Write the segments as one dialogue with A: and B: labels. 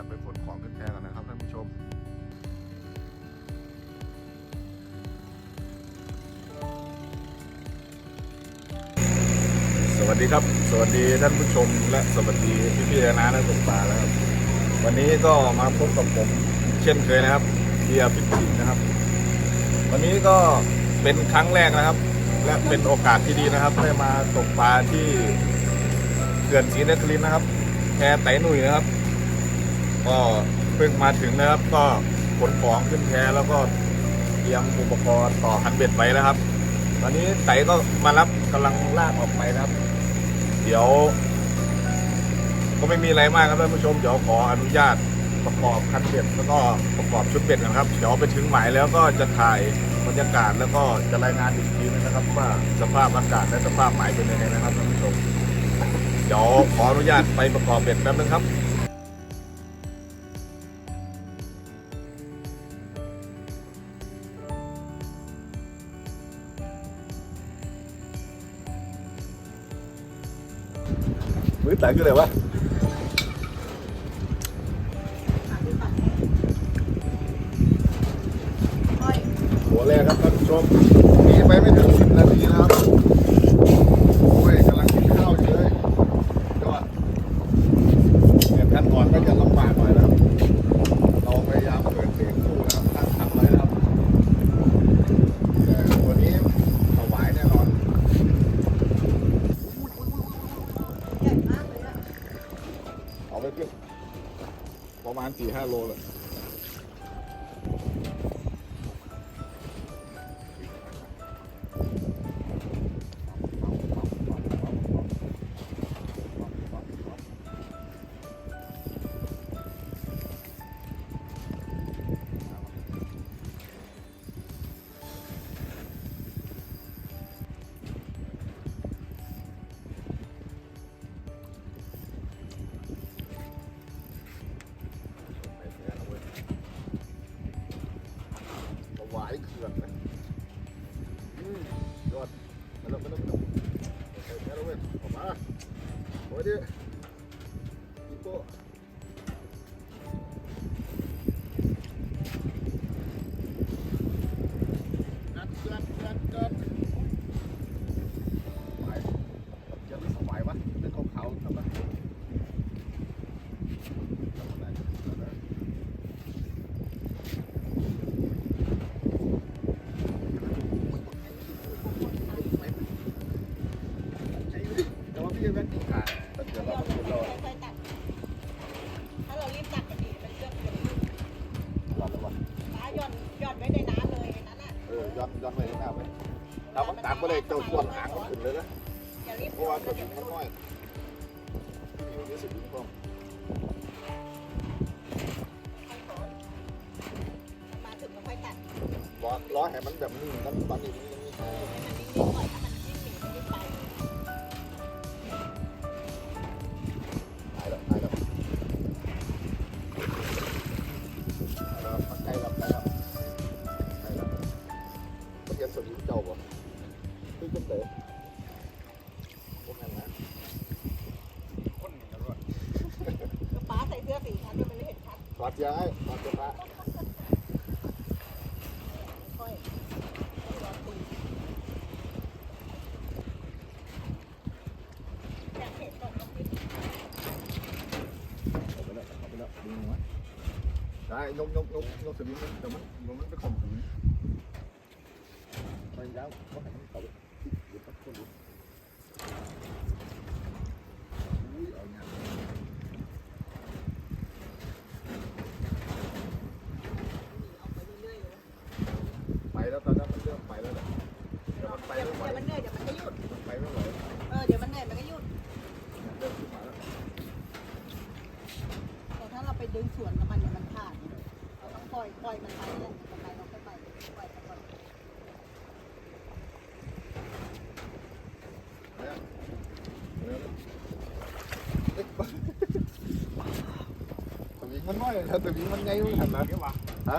A: าตไปขนของขึ้นแพกันนะครับท่านผู้ชมสวัสดีครับ สวัสดีท่านผู้ชมและสวัสดีพี่พี่ๆนาและตกปลาแล้วครับ วันนี้ก็มาพบกับผมเช่นเคยนะครับเบียร์พิจิตรนะครับ วันนี้ก็เป็นครั้งแรกนะครับ และเป็นโอกาสที่ดีนะครับ ได้มาตกปลาที่เขื่อนศรีนครินทร์นะครับแพไตหนุ่ยนะครับ ก็เพิ่งมาถึงนะครับก็ขนของขึ้นแพแล้วก็เตรียมอุปกรณ์ต่อคันเบ็ดไว้นะครับ ตอนนี้ไตก็มารับกำลังลากออกไปนะครับ เดี๋ยว ก็ไม่มีอะไรมากครับท่านผู้ชมเดี๋ยวขออนุญาตประกอบคันเบ็ดแล้วก็ประกอบชุดเบ็ดกันครับเดี๋ยวไปถึงหมายแล้วก็จะถ่ายบรรยากาศแล้วก็จะรายงานอีกทีนึงนะครับ ว่าสภาพอากาศและสภาพหมายเป็นยังไงนะครับท่านผู้ชมเดี๋ยวขออนุญาตไปประกอบเบ็ดแป๊บนึงครับ มือแต่ก็เลยวะหัวแรกครับท่านผู้ชมหนีไปไม่ถึงสิบนาทีนะครับ โอ้ยกำลังกินข้าวอยู่เลยยอดเนี่ยขั้นตอนก็จะลำบากหน่อยนะครับ เราพยายามเปิดเสียงคู่นะครับตั้งทำไว้นะครับ แต่วันนี้ถวายแน่นอน
B: ใหญ่มากเลยอะ
A: เอา ไปขึ้นประมาณสี่ห้าโลเลย ยกยกยกย
B: ก
A: สวิงมันแต่มัน
B: มันไม่
A: ข่มขืนไปยาวก็ให้มันเข้าไปเดี๋ยวพักคนดูอุ้ยเอาเนี่ย
B: ไป
A: แล้วตอนนั้นมันเริ่มไปแล้วแหละแต่มันไป
B: เดี๋ยว
A: ไม่ไหว
B: มันเหนื่อยเดี๋ยวมันก็หยุด
A: มันไปไม่ไหว
B: เออเดี๋ยวมันเหนื่อยมันก็หยุด
A: เริ่มขึ้นมาแล้ว
B: แต่ถ้าเราไปดึงสวน ล่อยปล่อยมันไปแหละมันไปเราค่อยไปปล่อยมันก่อน
A: เนี่ยเนี่ยสวิงมันน้อยแต่สวิงมันใหญ่ไม่ขนาดนั้นฮะ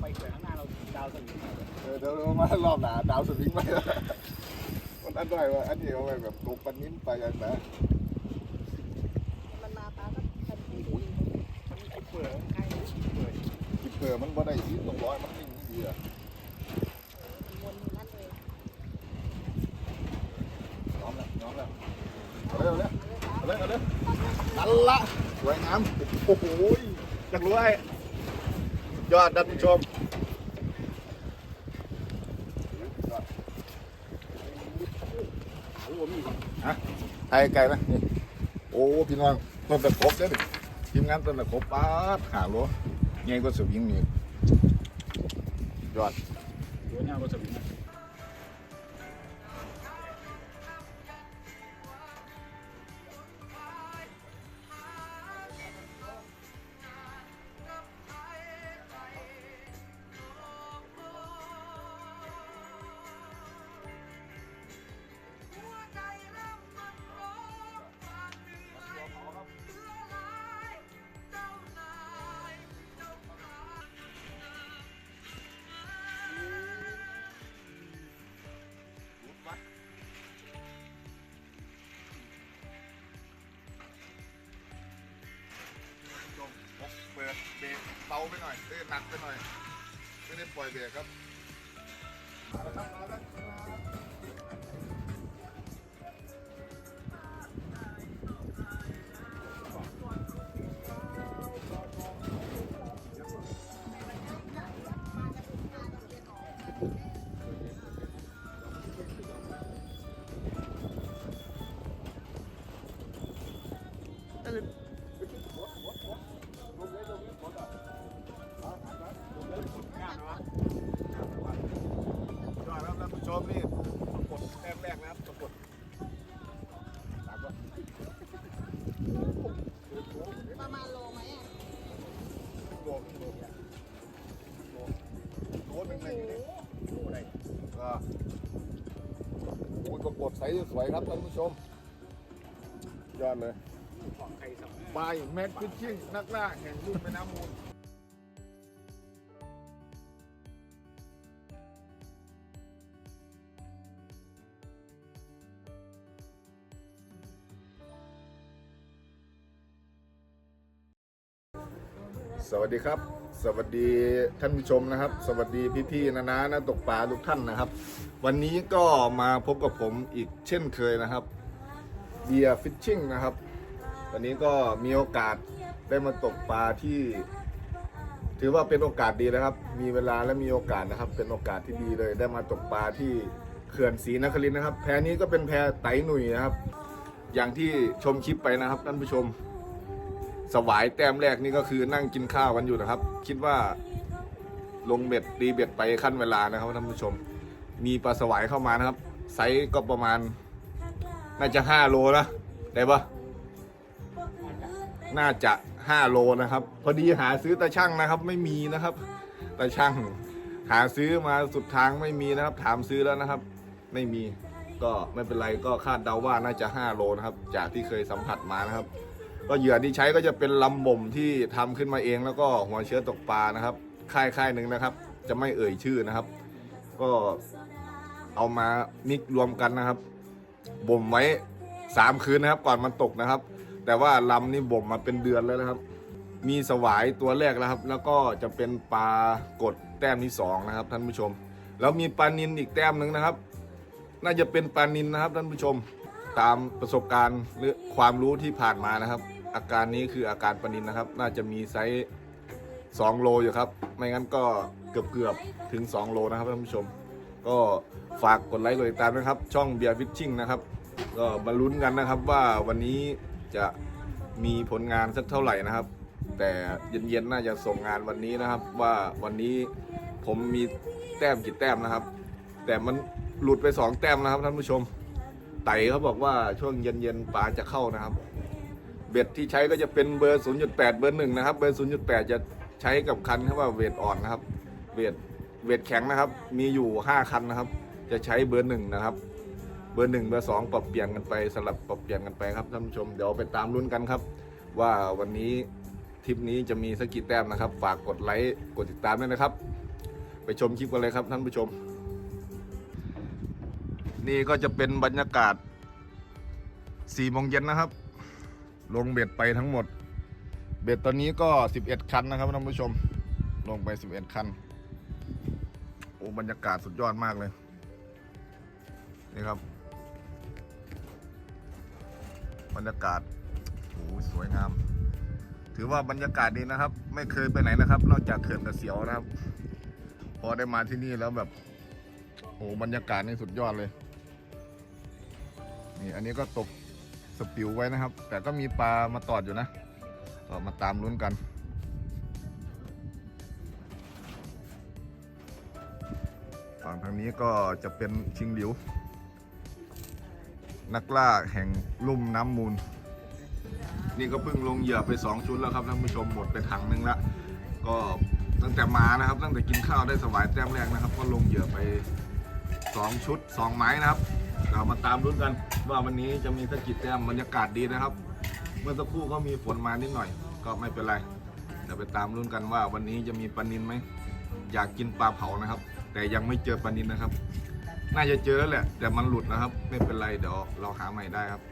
C: ไปเกิดข้างหน้าเราดาวสวิง
A: เออเดี๋ยวเรามารอบหน้าดาวสวิงไปมันอันด้อยว่าอันนี้เอาไปแบบตกปันนิ้มไปกันนะ
B: มัน
C: เปิดใกล้เปิด
A: คิดเผื่อมันบ่ได้สีตรงร้อยมันนิ่งดีอะ
B: วนอยู่นั่นเลย
A: น้อมแล้วน้อมแล้วเอาเร็วเร็วเอาเร็วเอาเร็วนั่นละสวยงามโอ้โหอยากรู้ไอ้ยอ ดท่านผู้ชมฮะไทยไกลไหมนี่โอ้ พี่น้องต้นตะครบเด้อทีมงานต้นตะครบป้าดหาโลใหญ่กว่าสวิงนี่ยอด
C: ตัวนี้ก็สวิงนะา
A: ไปหน่อยเอ้ยหนักไปหน่อย ไม่ได้ปล่อยเบรกครับมาแล้วครับมาแล้ว วยครับท่านผู้ชม ยอดเลยบายแม็กฟิชชิ่งนักล่าแห่งลุ่มแม่น้ำมูลสวัสดีครับ สวัสดีท่านผู้ชมนะครับ สวัสดีพี่ๆนะนะนะตกปลาทุกท่านนะครับ วันนี้ก็มาพบกับผมอีกเช่นเคยนะครับเบียร์ฟิชชิ่งนะครับวันนี้ก็มีโอกาสได้มาตกปลาที่ ถือว่าเป็นโอกาสดีนะครับ มีเวลาและมีโอกาสนะครับ เป็นโอกาสที่ดีเลย ได้มาตกปลาที่เขื่อนศรีนครินทร์นะครับ แพนี้ก็เป็นแพไตหนุ่ยนะครับ อย่างที่ชมคลิปไปนะครับท่านผู้ชม สวายแต้มแรกนี่ก็คือนั่งกินข้าวกันอยู่นะครับ คิดว่าลงเบ็ดตีเบ็ดไปขั้นเวลานะครับท่านผู้ชม มีปลาสวายเข้ามานะครับ ไซส์ก็ประมาณ น่าจะห้าโลนะได้ปะน่าจะ5โลนะครับ พอดีหาซื้อตาช่างนะครับ ไม่มีนะครับตาช่าง หาซื้อมาสุดทางไม่มีนะครับ ถามซื้อแล้วนะครับ ไม่มีก็ไม่เป็นไรก็คาดเดาว่าน่าจะ5โลนะครับ จากที่เคยสัมผัสมานะครับ ก็เหยื่อที่ใช้ก็จะเป็นลำบ่มที่ทำขึ้นมาเอง แล้วก็หัวเชื้อตกปลานะครับ ค่ายค่ายหนึ่งนะครับ จะไม่เอ่ยชื่อนะครับ ก็เอามามิกรวมกันนะครับ บ่มไว้3คืนนะครับ ก่อนมันตกนะครับ แต่ว่าลำนี่บ่มมาเป็นเดือนแล้วนะครับ มีสวายตัวแรกแล้วครับ แล้วก็จะเป็นปลากดแต้มที่สองนะครับท่านผู้ชม แล้วมีปลานินอีกแต้มหนึ่งนะครับ น่าจะเป็นปลานินนะครับท่านผู้ชม ตามประสบการณ์หรือความรู้ที่ผ่านมานะครับ อาการนี้คืออาการปนินนะครับ น่าจะมีไซส์2โลอยู่ครับ ไม่งั้นก็เกือบเกือบๆถึง 2 โลนะครับท่านผู้ชม ก็ฝากกดไลค์กดติดตามนะครับ ช่องเบียร์ฟิชชิ่งนะครับ ก็มาลุ้นกันนะครับว่าวันนี้จะมีผลงานสักเท่าไหร่นะครับ แต่เย็นๆน่าจะส่งงานวันนี้นะครับ ว่าวันนี้ผมมีแต้มกี่แต้มนะครับ แต่มันหลุดไปสองแต้มนะครับท่านผู้ชมไต่เขาบอกว่าช่วงเย็นๆปลาจะเข้านะครับ บ็ดที่ใช้ก็จะเป็นเบอร์ 0.8 เบอร์หนึ่งนะครับ เบอร์ 0.8 จะใช้กับคันที่ว่าเวทอ่อนนะครับ เวทเวทแข็งนะครับ มีอยู่ 5 คันนะครับ จะใช้เบอร์หนึ่งนะครับ เบอร์หนึ่งเบอร์สองปรับเปลี่ยนกันไปสลับปรับเปลี่ยนกันไปครับท่านผู้ชมเดี๋ยวไปตามลุ้นกันครับ ว่าวันนี้ทริปนี้จะมีสักกี่แต้มนะครับ ฝากกดไลค์กดติดตามด้วยนะครับ ไปชมคลิปกันเลยครับท่านผู้ชม นี่ก็จะเป็นบรรยากาศ4โมงเย็นนะครับ ลงเบ็ดไปทั้งหมด เบ็ดตอนนี้ก็ 11 คันนะครับท่านผู้ชม ลงไป 11 คัน โอ้บรรยากาศสุดยอดมากเลย นี่ครับ บรรยากาศโอ้สวยงาม ถือว่าบรรยากาศดีนะครับ ไม่เคยไปไหนนะครับ นอกจากเขื่อนกระเสียวนะครับ พอได้มาที่นี่แล้วแบบโอ้บรรยากาศนี่สุดยอดเลย นี่อันนี้ก็ตก สปิวไว้นะครับ แต่ก็มีปลามาตอดอยู่นะก็มาตามลุ้นกัน ฝั่งทางนี้ก็จะเป็นชิงหลิว นักล่าแห่งลุ่มน้ำมูล นี่ก็เพิ่งลงเหยื่อไป 2 ชุดแล้วครับท่านผู้ชมหมดไปถังนึงละก็ตั้งแต่มานะครับตั้งแต่กินข้าวได้สวายแต้มแรกนะครับ ก็ลงเหยื่อไป 2 ชุด 2 ไม้นะครับ เรามาตามรุ้นกัน ว่าวันนี้จะมีสักกี่แต้มบรรยากาศดีนะครับ เมื่อสักครู่ก็มีฝนมานิดหน่อย ก็ไม่เป็นไรเดี๋ยวไปตามรุ้นกันว่าวันนี้จะมีปลานินไหมอยากกินปลาเผานะครับ แต่ยังไม่เจอปลานินนะครับ น่าจะเจอแล้วแหละ แต่มันหลุดนะครับ ไม่เป็นไรเดี๋ยวเราหาใหม่ได้ครับ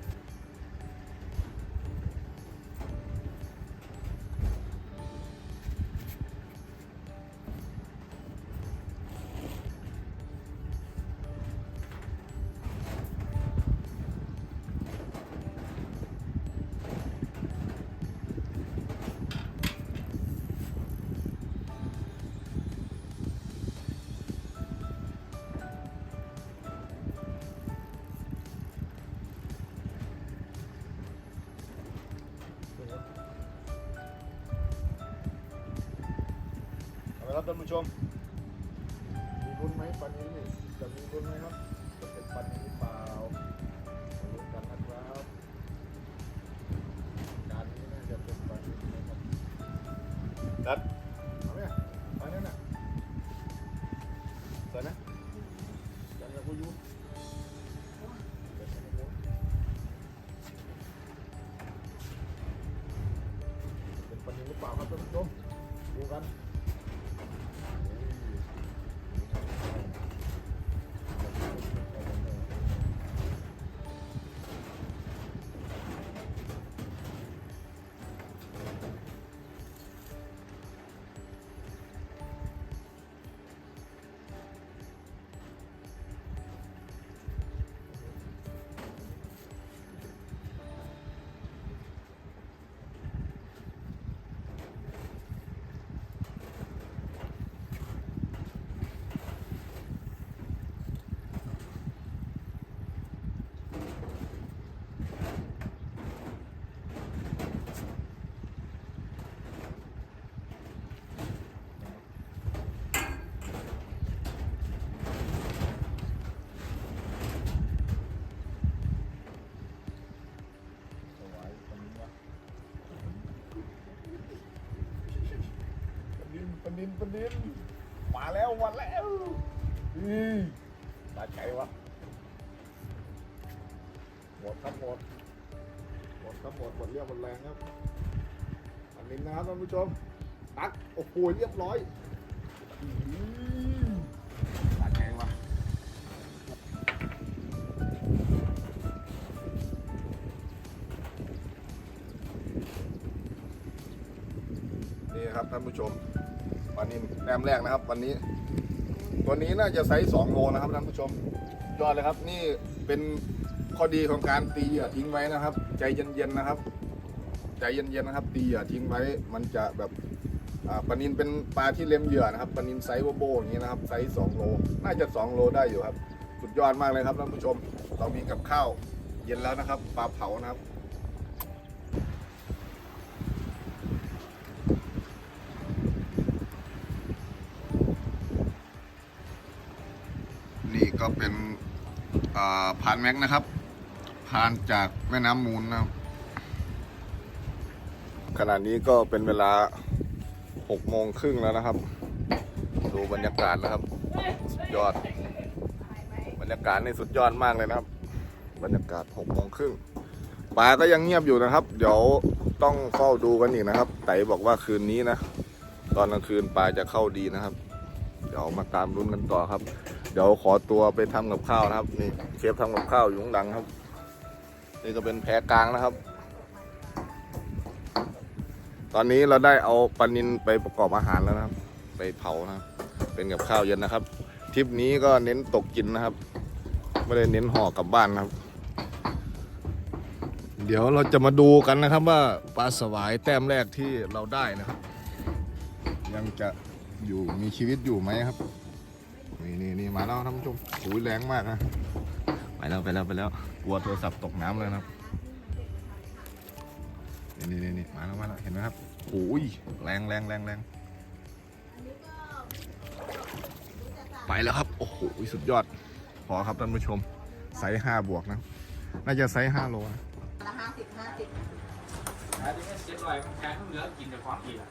A: เอาละครับท่านผู้ชม มีรุ้นไหมปันนี้นี่จะมีรุ้นไหมครับ จะเป็นปันนี้หรือเปล่ารุ้นกันนะครับการนี้น่าจะเป็นปันนี้นะครับ นินปนินปนินมาแล้วมาแล้วอือตาใจวะหมดครับหมดหมดครับหมดหมดเรียบหมดแรงครับปนินนะครับท่านผู้ชมตักโอ้โหเรียบร้อยตาใจวะนี่ครับท่านผู้ชม ปลานินแต้มแรกนะครับ วันนี้ ตัวนี้น่าจะไซส์2โลนะครับท่านผู้ชมยอดเลยครับ นี่เป็นข้อดีของการตีเหยื่อทิ้งไว้นะครับ ใจเย็นๆนะครับ ใจเย็นๆนะครับ ตีเหยื่อทิ้งไว้ มันจะแบบปลานินเป็นปลาที่เล็มเหยื่อนะครับปลานินไซส์โบโบอย่างนี้นะครับไซส์2โล น่าจะ2โลได้อยู่ครับ สุดยอดมากเลยครับท่านผู้ชม เรามีกับข้าวเย็นแล้วนะครับ ปลาเผานะครับ อ่าพานแม็กนะครับพานจากแม่น้ำมูลนะครับ ขณะนี้ก็เป็นเวลา6โมงครึ่งแล้วนะครับ ดูบรรยากาศนะครับ สุดยอด บรรยากาศนี่สุดยอดมากเลยนะครับ บรรยากาศ6โมงครึ่งปลาก็ยังเงียบอยู่นะครับ เดี๋ยวต้องเฝ้าดูกันอีกนะครับ ไต่บอกว่าคืนนี้นะ ตอนกลางคืนปลาจะเข้าดีนะครับ เดี๋ยวมาตามรุ้นกันต่อครับ เดี๋ยวขอตัวไปทำกับข้าวนะครับ นี่เชฟทำกับข้าวอยู่ข้างหลังครับ นี่ก็เป็นแพกลางนะครับ ตอนนี้เราได้เอาปลานินไปประกอบอาหารแล้วนะครับ ไปเผานะครับเป็นกับข้าวเย็นนะครับทริปนี้ก็เน้นตกกินนะครับไม่ได้เน้นห่อกลับบ้านนะครับ เดี๋ยวเราจะมาดูกันนะครับว่าปลาสวายแต้มแรกที่เราได้นะครับ ยังจะอยู่มีชีวิตอยู่ไหมครับ นี่นี่นี่มาแล้วท่านผู้ชมหูยแรงมากนะไปแล้วไปแล้วไปแล้วกลัวโทรศัพท์ตกน้ำเลยนะครับนี่นี่นี่นี่มาแล้วมาแล้วเห็นไหมครับโอ้ยแรงแรงแรงแรงไปแล้วครับ โอ้โหสุดยอดพอครับท่านผู้ชมไซส์ห้าบวกนะ น่าจะไซส์ห้าโลนะ
B: ละห้าสิบห้าสิบ
C: อันนี้เจ็ดร้อยแค่ต้องเหลือกินแต่ความอีกอะ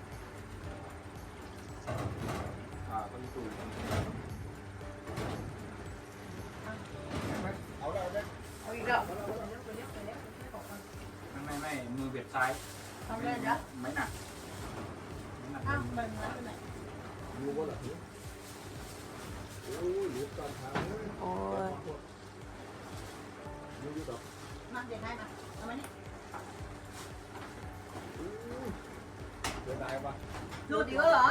C: อ่าคนตู
A: เอาแล้วเลย
B: เอาอีกแล้ว
C: ไม่ไม่ไม่มือเบ็ดซ้าย
B: ทำเลยเดี๋ยว
C: ไม่หนักไม่หนัก
B: อ้าวมันมาที่ไหน
A: รู้ว่าหรอโอ้ยหลุดตอนทางเลย
B: โอ้ย
A: รู้อยู่กับ
B: มาเดี๋ยวให้มาเอามานี่
A: เดินได้ปะ
B: ดูดอีกแล้วเหรอ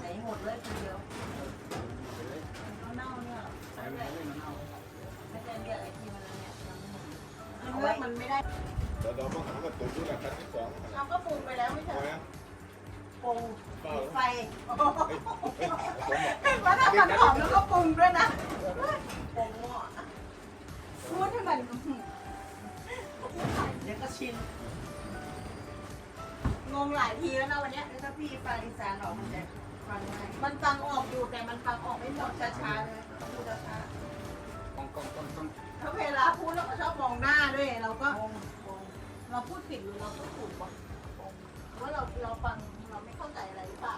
B: ไหนหมดเลยทีเดียว เอา
C: ไม่
B: ใช่เรียกไอ้ที่มันอะไรเนี่ยยังไม่เลือกมันไม่ได้
A: เดี๋ยวเรามาหากับตัวนี่แหละคันที่สอง
B: เราก็ปรุงไปแล้วไม่ใช่
A: เอาไหม
B: ปรุงปิดไฟ
A: เฮ้ยเฮ้ย
B: เห็นว่าถ้ามันหอมแล้วก็ปรุงด้วยนะปรุงหม้อพูดให้มันเดี๋ยวก็ชินงงหลายทีแล้วนะวันเนี้ย
D: ถ้าพี่ฟังอีสานออกมันจะฟังง่าย
B: มันฟังออกอยู่แต่มันฟังออกไม่หมดช้าๆเลยต้องพูช้า ก
C: องกองกอง
B: ถ้าเวลาพูดเราก็ชอบมองหน้าด้วย เราก็เราพูดผิดหรือเราพูดถูกวะหรือว่าเราเราฟังเราไม่เข้าใจอะไรหรือเปล่า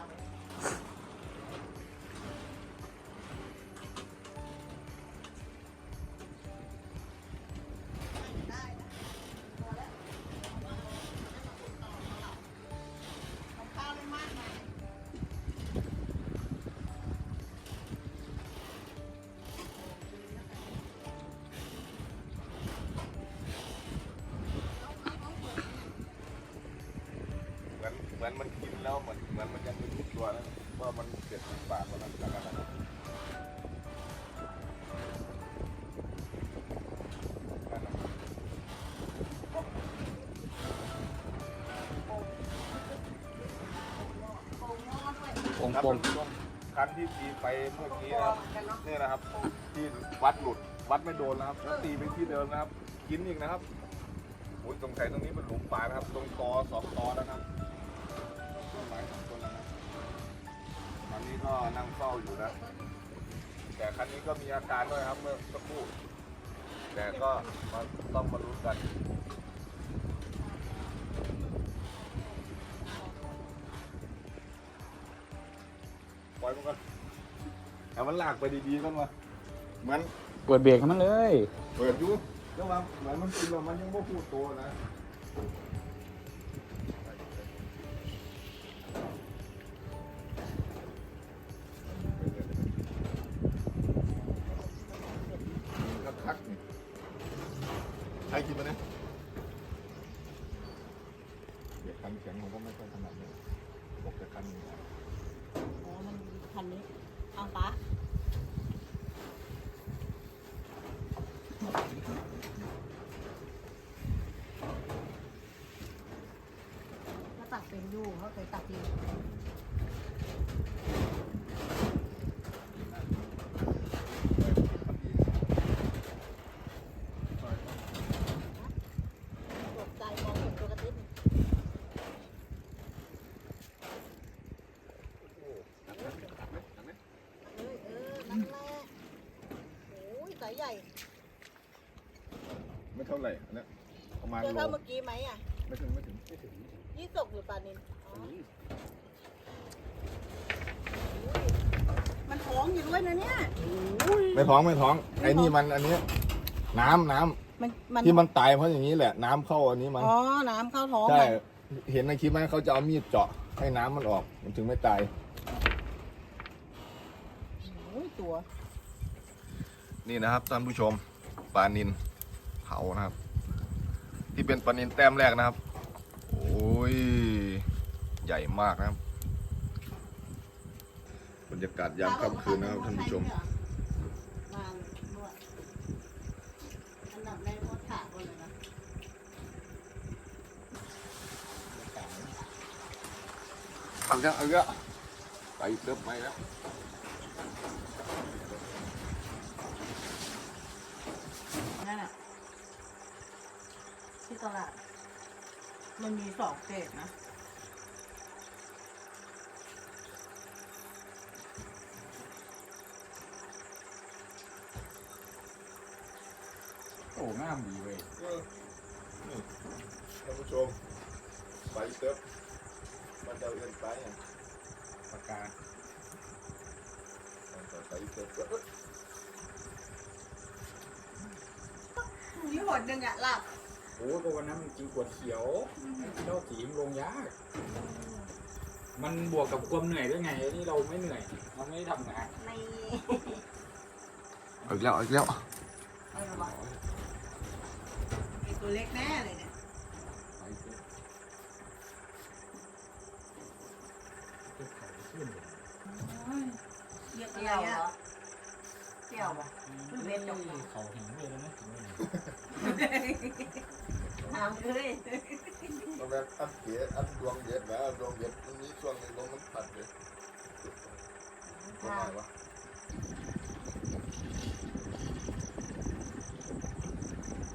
A: เหมือนมันกินแล้วเหมือนเหมือนมันยังไม่รู้ตัวนะว่ามันเจ็บปากมันแล้วกันะครับ
C: ปง
A: ครับ
C: ปง
A: คันที่ตีไปเมื่อกี้นะครับนี่นะครับที่วัดหลุดวัดไม่โดนนะครับแล้วตีไปที่เดิมนะครับ กินอีกนะครับโอ้ยสงสัยตรงนี้เป็นหลุมป่านะครับ ตรงตอสองตอนะครับ ก็นั่งเฝ้าอยู่นะ แต่คันนี้ก็มีอาการด้วยครับเมื่อสักครู่ แต่ก็มาต้องมารู้นกันปล่อยมันก่อนเอามันลากไปดีๆกันวะเหมือน
C: เปิดเบรกให้มันเลย
A: เปิดอยู่ก็ว่าเหมือนมันกินแล้วมันยังไม่พูดโตนะ เท่าไหร่อันเนี้ยประมาณ
B: เจอ
A: โล
B: เท่าเมื่อกี้ไหมอะ
A: ไม่ถึงไม่ถึง
B: ยี่สกหรือปลานินอ๋อมันท้องอยู่ด้วยนะเนี่ย
A: ไม่ท้องไม่ท้องไอ้นี่มันอันเนี้ยน้ำน้ำ
B: มันมัน
A: ที่มันตายเพราะอย่างนี้แหละ น้ำเข้าอันนี้มัน
B: อ๋อน้ำเข้าท้อง
A: ใช่
B: มัน
A: เห็นในคลิปไหมเขาจะเอามีดเจาะให้น้ำมันออก มันถึงไม่ตาย
B: โอ้ยตัว
A: นี่นะครับท่านผู้ชมปลานินเผานะครับ ที่เป็นปลานินแต้มแรกนะครับ โอ้ย ใหญ่มากนะครับ บรรยากาศยามค่ำคืนนะครับท่านผู้ชม
B: เอาเยนะ
A: เอาเยอะเอาเยอะไปเริ่มไปแล้ว
B: นั่นอะ ที่ตลาดมันมีสองเกรดนะ
C: โอ้งามดีเว้ย
A: ท่านผู้ชมไปเติบมันจะเอื่นไปอะ
C: ปากกา
A: มันจะไปเติบก็
B: มีหดหนึ่งอะหลับ
C: โอ้ตัววันนั้นมันกินขวดเขียวเจ้าสีมนลงยาก มันบวกกับความเหนื่อยด้วยไงนี่เราไม่เหนื่อยเราไม่ได้ทำงาน
B: ใน
A: เอาอีกแล้วเอาอีกแล้ว
B: เอาละวะไอตัวเล็กแน่เลยเนี่ย
C: ไปเถอะเก็บของขึ้นเลย
B: เรียกอะ
D: เกี่
B: ไร
D: ยวเหร
B: อะ
D: อเกี่ยวป่ะ
C: เล่นจงเขาเห็นเลยแล้วนะ
D: ถามเลย
A: ตอนแรกอัดเกียอัดดวงเย็ดนะดวงเย็ดมันมีช่วงหนึงลงมันตัดเลยทำไมวะ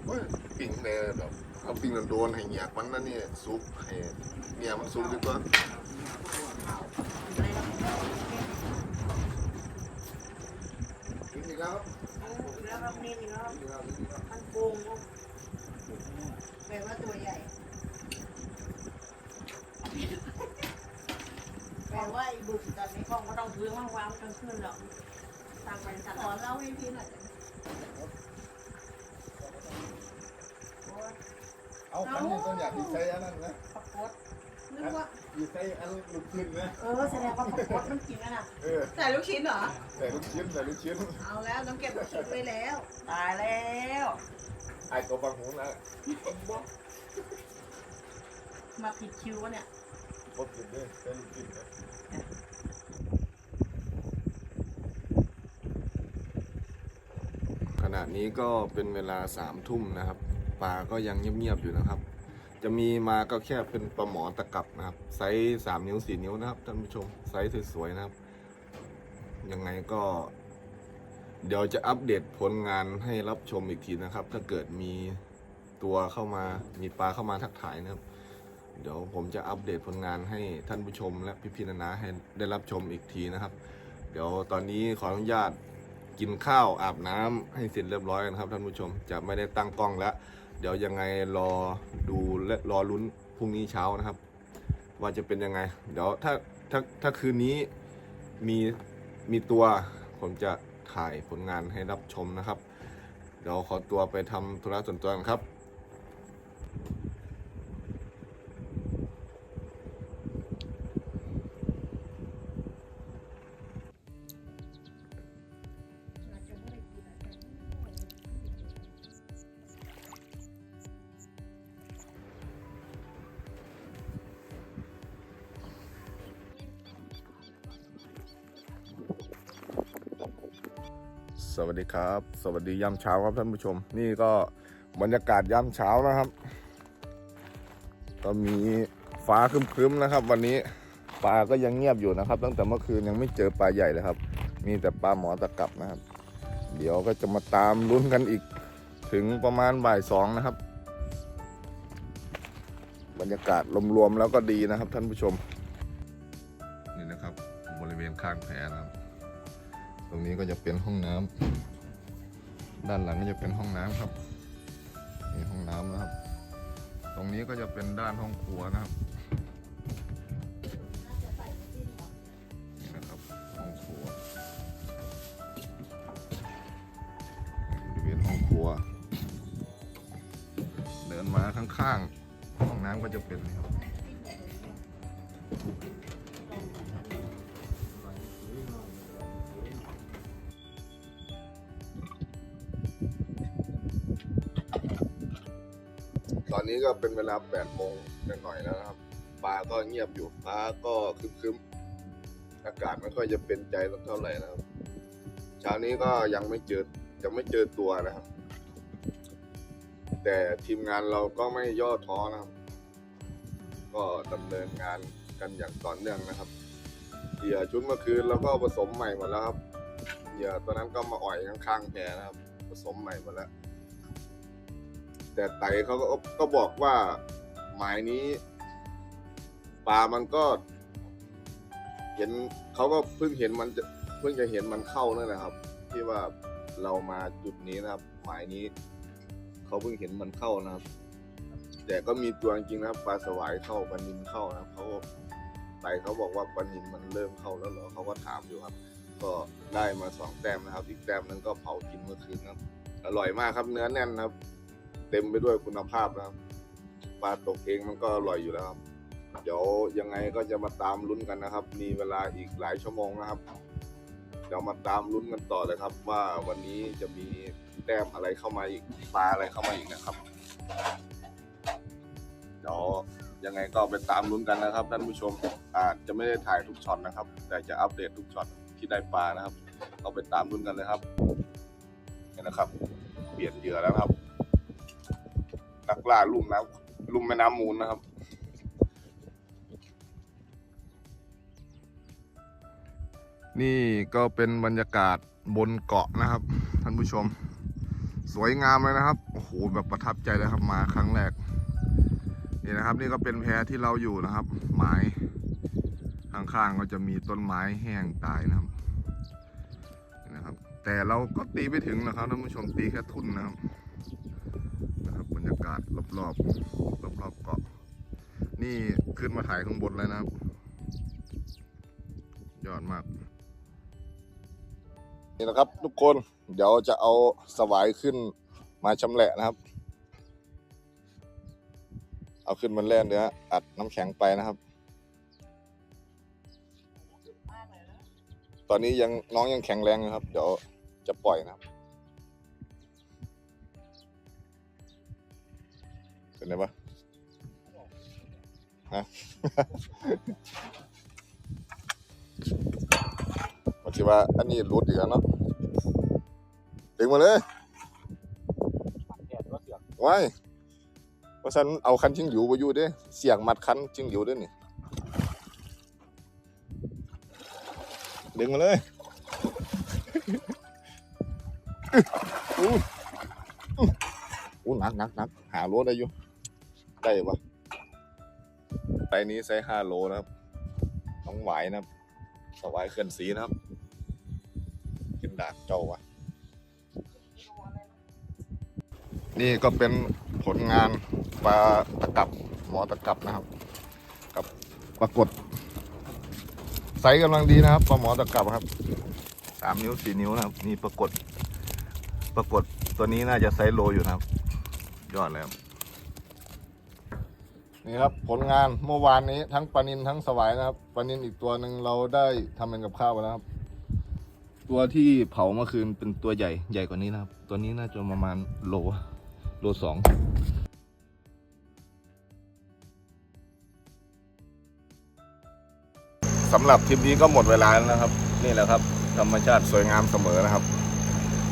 A: เฮ้ยปิ่งเนี่ยแบบเอาปิ่งโดนๆให้เหยียกมันนั่นนี่ซุปให้เนี่ยมันซุปดีกว่ากินอีกแล้ว
D: แล้วก็นี่นี่ก็
A: กินอีกแล้วกินอีกแล้ว
D: มันโกง
B: แป ลว่าตัวใหญ่ แปลว่าไอ้บุกตอนนี้
D: ของก็ต้องซื้อมาวางกลางคืนหรอกตามบริษัท
B: ขอเล่าให้พี่หน่อยได้ไหม
A: เอาคันนี้ต้นอยากดีใช้อันนั้นนะ
D: ปรากฏ
B: นึกว่า
A: ดีใช้อันลูกชิ้นนะ
D: เออแสดงว่าปรากฏมันกินกันอะ
A: เออ
B: ใส่ลูกชิ้นเหรอ
A: ใส่ลูกชิ้นใส่ลูกชิ้น
B: เอาแล้วต้องเก็บลูกชิ้นไว้แล้ว
D: ตายแล้ว
A: ไอ้ตัวบางหูนะ
D: มาผิดคิววะเนี่ย
A: พบกินด้วยใส่ลูกชิ้นนะขณะนี้ก็เป็นเวลาสามทุ่มนะครับปลาก็ยังเงียบๆอยู่นะครับ จะมีมาก็แค่เป็นปลาหมอตะกับนะครับ ไซส์สามนิ้วสี่นิ้วนะครับท่านผู้ชมไซส์สวยๆนะครับ ยังไงก็ เดี๋ยวจะอัปเดตผลงานให้รับชมอีกทีนะครับ ถ้าเกิดมีตัวเข้ามามีปลาเข้ามาทักทายนะครับ เดี๋ยวผมจะอัปเดตผลงานให้ท่านผู้ชม และพี่ๆนานาให้ได้รับชมอีกทีนะครับ เดี๋ยวตอนนี้ขออนุญาตกินข้าวอาบน้ำให้เสร็จเรียบร้อยนะครับ ท่านผู้ชมจะไม่ได้ตั้งกล้องแล้ว เดี๋ยวยังไงรอดูและรอลุ้นพรุ่งนี้เช้านะครับ ว่าจะเป็นยังไง เดี๋ยวถ้าถ้าถ้าคืนนี้มีมีตัวผมจะ ถ่ายผลงานให้รับชมนะครับ เดี๋ยวขอตัวไปทำธุระส่วนตัวกันครับ สวัสดีครับ สวัสดียามเช้าครับท่านผู้ชม นี่ก็บรรยากาศยามเช้านะครับ ก็มีฟ้าครึ้มๆนะครับ วันนี้ปลาก็ยังเงียบอยู่นะครับ ตั้งแต่เมื่อคืนยังไม่เจอปลาใหญ่เลยครับ มีแต่ปลาหมอตะกับนะครับ เดี๋ยวก็จะมาตามลุ้นกันอีก ถึงประมาณบ่ายสองนะครับ บรรยากาศรวมๆแล้วก็ดีนะครับท่านผู้ชม นี่นะครับบริเวณข้างแพนะครับ รงนี้ก็จะเป็นห้องน้ำด้านหลังก็จะเป็นห้องน้ำครับนี่ห้องน้ำนะครับ ตรงนี้ก็จะเป็นด้านห้องครัวนะครับนี่นะครับห้องครัวบริเวณห้องครัว เดินมาข้างๆห้องน้ำก็จะเป็นครับ นี้ก็เป็นเวลา8โมงหน่อยแล้วนะครับฟ้าก็เงียบอยู่ฟ้าก็คึมๆอากาศไม่ค่อยจะเป็นใจสักเท่าไหร่นะครับเช้านี้ก็ยังไม่เจอยังไม่เจอตัวนะครับ แต่ทีมงานเราก็ไม่ย่อท้อนะครับ ก็ดำเนินงานกันอย่างต่อเนื่องนะครับเหยื่อชุดเมื่อคืนเราก็ผสมใหม่หมดแล้วครับเหยื่อตัวนั้นก็มาอ่อยข้างๆแพนะครับ ผสมใหม่หมดแล้ว แต่ไต่เขาก็ก็บอกว่าหมายนี้ปลามันก็ เห็นเขาก็เพิ่งเห็นมันจะเพิ่งจะเห็นมันเข้านั่นแหละครับ ที่ว่าเรามาจุดนี้นะครับ หมายนี้เขาเพิ่งเห็นมันเข้านะครับ แต่ก็มีตัวจริงนะครับปลาสวายเข้าปลานินเข้านะครับเขาก็ไต่เขาบอกว่าปลานินมันเริ่มเข้าแล้วเหรอเขาก็ถามอยู่ครับ ก็ได้มาสองแต้มนะครับ อีกแต้มนึงก็เผากินเมื่อคืนนะครับอร่อยมากครับเนื้อแน่นครับ เต็มไปด้วยคุณภาพนะครับปลาตกเองมันก็อร่อยอยู่แล้วครับ เดี๋ยวยังไงก็จะมาตามลุ้นกันนะครับ มีเวลาอีกหลายชั่วโมงนะครับ เดี๋ยวมาตามลุ้นกันต่อเลยครับ ว่าวันนี้จะมีแต้มอะไรเข้ามาอีกปลาอะไรเข้ามาอีกนะครับ เดี๋ยวยังไงก็ไปตามลุ้นกันนะครับท่านผู้ชมอาจจะไม่ได้ถ่ายทุกช็อตนะครับ แต่จะอัปเดตทุกช็อตที่ได้ปลานะครับก็ไปตามลุ้นกันเลยครับนี่นะครับ เปลี่ยนเหยื่อแล้วครับ นักล่าลุ่มน้ำลุ่มแม่น้ำมูลนะครับ นี่ก็เป็นบรรยากาศบนเกาะนะครับ ท่านผู้ชม สวยงามเลยนะครับโอ้โหแบบประทับใจเลยครับมาครั้งแรกนี่นะครับ นี่ก็เป็นแพที่เราอยู่นะครับไม้ข้างๆก็จะมีต้นไม้แห้งตายนะครับนี่นะครับ แต่เราก็ตีไม่ถึงนะครับท่านผู้ชมตีแค่ทุ่นนะครับ นะครับรรยากาศรอบๆรอบๆเกาะ นี่ขึ้นมาถ่ายข้างบนเลยนะครับ ยอดมาก นี่นะครับทุกคนเดี๋ยวจะเอาสวายขึ้นมาชำแหละนะครับ เอาขึ้นมันแล่นเนื้ออัดน้ำแข็งไปนะครับ ตอนนี้ยังน้องยังแข็งแรงอยู่ครับ เดี๋ยวจะปล่อยนะครับ เป็นไงปะฮะผมคิดว่าอันนี้รุดอีกแล้วเนาะดึงมาเลยว้ายเพราะฉันเอาคันชิงหลิวไปอยู่ด้เสียงมัดคันชิงหลิวด้วยนี่ดึงมาเลยอู้อู้อู้หนักหนักหนักหาโลได้อยู่ ได้ปะไตนี้ใช้ห้าโลนะครับต้องไหวนะครับสวายเขื่อนสีนะครับกินดากเจ้าวะนี่ก็เป็นผลงานปลาตะกับหมอตะกับนะครับ กับปรากฏไซส์กำลังดีนะครับปลาหมอตะกับครับสามนิ้วสี่นิ้วนะครับนี่ปรากฏปรากฏตัวนี้น่าจะไซส์โลอยู่นะครับ ยอดเลยครับ นี่ครับผลงานเมื่อวานนี้ทั้งปลานินทั้งสวายนะครับปลานินอีกตัวหนึ่งเราได้ทำเป็นกับข้าวไปแล้วครับ ตัวที่เผาเมื่อคืนเป็นตัวใหญ่ใหญ่กว่านี้นะครับ ตัวนี้น่าจะประมาณโลโลสองสำหรับทริปนี้ก็หมดเวลาแล้วนะครับ นี่แหละครับ ธรรมชาติสวยงามเสมอนะครับ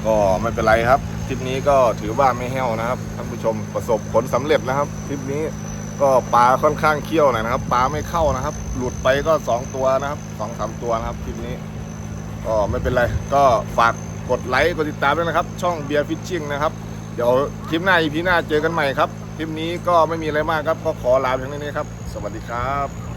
A: ก็ไม่เป็นไรครับทริปนี้ก็ถือว่าไม่แห้วนะครับท่านผู้ชมประสบผลสำเร็จนะครับทริปนี้ ก็ปลาค่อนข้างเคี้ยวหน่อยนะครับปลาไม่เข้านะครับ หลุดไปก็สองตัวนะครับสองสามตัวนะครับคลิปนี้ ก็ไม่เป็นไร ก็ฝากกดไลค์กดติดตามด้วยนะครับ ช่องเบียร์ฟิชชิ่งนะครับ เดี๋ยวคลิปหน้าอีพีหน้าเจอกันใหม่ครับ คลิปนี้ก็ไม่มีอะไรมากครับ ก็ขอลาเพียงเท่านี้ครับ สวัสดีครับ